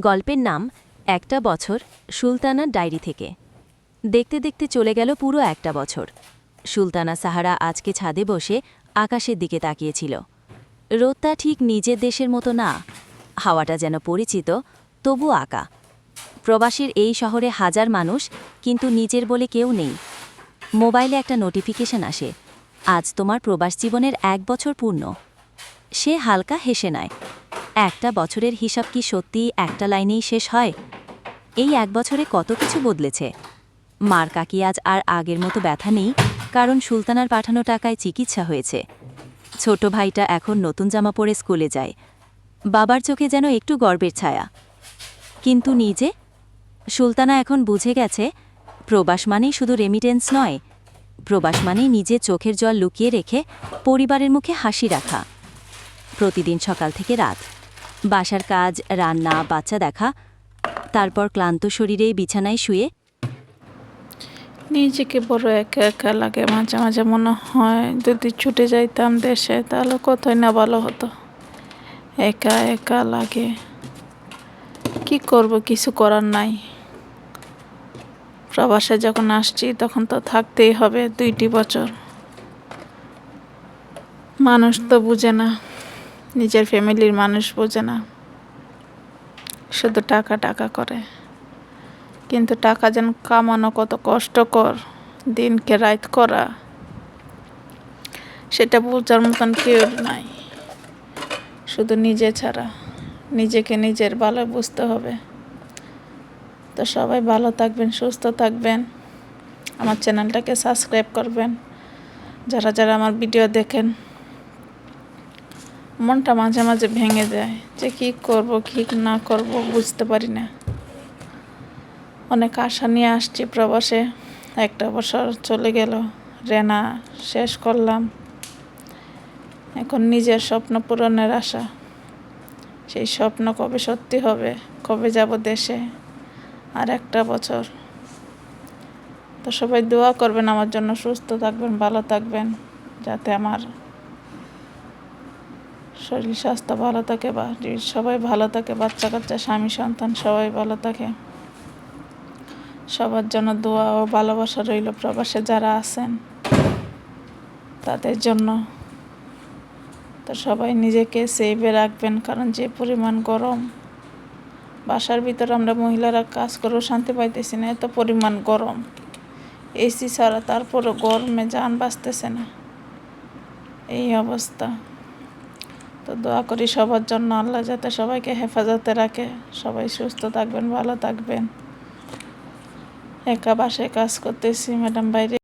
গল্পের নাম একটা বছর সুলতানার ডায়েরি থেকে। দেখতে দেখতে চলে গেল পুরো একটা বছর। সুলতানা সাহারা আজকে ছাদে বসে আকাশের দিকে তাকিয়েছিল। রোদটা ঠিক নিজের দেশের মতো না, হাওয়াটা যেন পরিচিত, তবু আঁকা। প্রবাসীর এই শহরে হাজার মানুষ, কিন্তু নিজের বলে কেউ নেই। মোবাইলে একটা নোটিফিকেশন আসে, আজ তোমার প্রবাস জীবনের এক বছর পূর্ণ। সে হালকা হেসে নেয়। একটা বছরের হিসাব কি সত্যিই একটা লাইনেই শেষ হয়? এই এক বছরে কত কিছু বদলেছে? মার কাকি আজ আর আগের মতো ব্যথা নেই, কারণ সুলতানার পাঠানো টাকায় চিকিৎসা হয়েছে। ছোট ভাইটা এখন নতুন জামা পরে স্কুলে যায়। বাবার চোখে যেন একটু গর্বের ছায়া। কিন্তু নিজে? সুলতানা এখন বুঝে গেছে, প্রবাস মানেই শুধু রেমিটেন্স নয়, প্রবাস মানেই নিজে চোখের জল লুকিয়ে রেখে পরিবারের মুখে হাসি রাখা। প্রতিদিন সকাল থেকে রাত। বাসার কাজ, রান্না, বাচ্চা দেখা, তারপর ক্লান্ত শরীরে বিছানায় শুয়ে। নিজেকে বড় একা একা লাগে, মাঝে মাঝে মনে হয় যদি ছুটে যাইতাম দেশে, তাহলে কতই না ভালো হতো। একা একা লাগে। কি করব, কিছু করার নাই। প্রবাসে যখন আসছি, তখন তো থাকতেই হবে দুইটি বছর। মানুষ তো বুঝে না। নিজের ফ্যামিলির মানুষ বোঝে না। শুধু টাকা টাকা করে। কিন্তু টাকা যেন কামানো কত কষ্টকর, দিনকে রাত করা, সেটা বোঝার মতন কেউ নাই। শুধু নিজে ছাড়া, নিজেকে নিজের ভালো বুঝতে হবে। তো সবাই ভালো থাকবেন, সুস্থ থাকবেন। আমার চ্যানেলটাকে সাবস্ক্রাইব করবেন। যারা যারা আমার ভিডিও দেখেন মনটা মাঝে মাঝে ভেঙে যায় যে কী করব, কী না করব বুঝতে পারি না। অনেক আশা নিয়ে আসছি প্রবাসে। একটা বছর চলে গেল, রেনা শেষ করলাম। এখন নিজের স্বপ্ন পূরণের আশা। সেই স্বপ্ন কবে সত্যি হবে, কবে যাব দেশে, আর একটা বছর। তো সবাই দোয়া করবেন, আমার জন্য সুস্থ থাকবেন, ভালো থাকবেন, যাতে আমার শরীর, স্বাস্থ্য ভালো থাকে বা সবাই ভালো থাকে, বাচ্চা কাচ্চা, স্বামী, সন্তান সবাই ভালো থাকে। সবার জন্য দোয়া ও ভালোবাসা রইল প্রবাসে যারা আছেন, তাদের জন্য। তো সবাই নিজেকে সেভে রাখবেন, কারণ যে পরিমাণ গরম, বাসার ভিতরে আমরা মহিলারা কাজ করেও শান্তি পাইতেছি না, এত পরিমাণ গরম। এসি ছাড়া তারপরও গরমে যান বাঁচতেছে না। এই অবস্থা। তো দোয়া করি সবার জন্য আল্লাহ যাতে সবাইকে হেফাজতে রাখে। সবাই সুস্থ থাকবেন, ভালো থাকবেন। একা বাসায় কাজ করতেছি, ম্যাডাম বাইরে।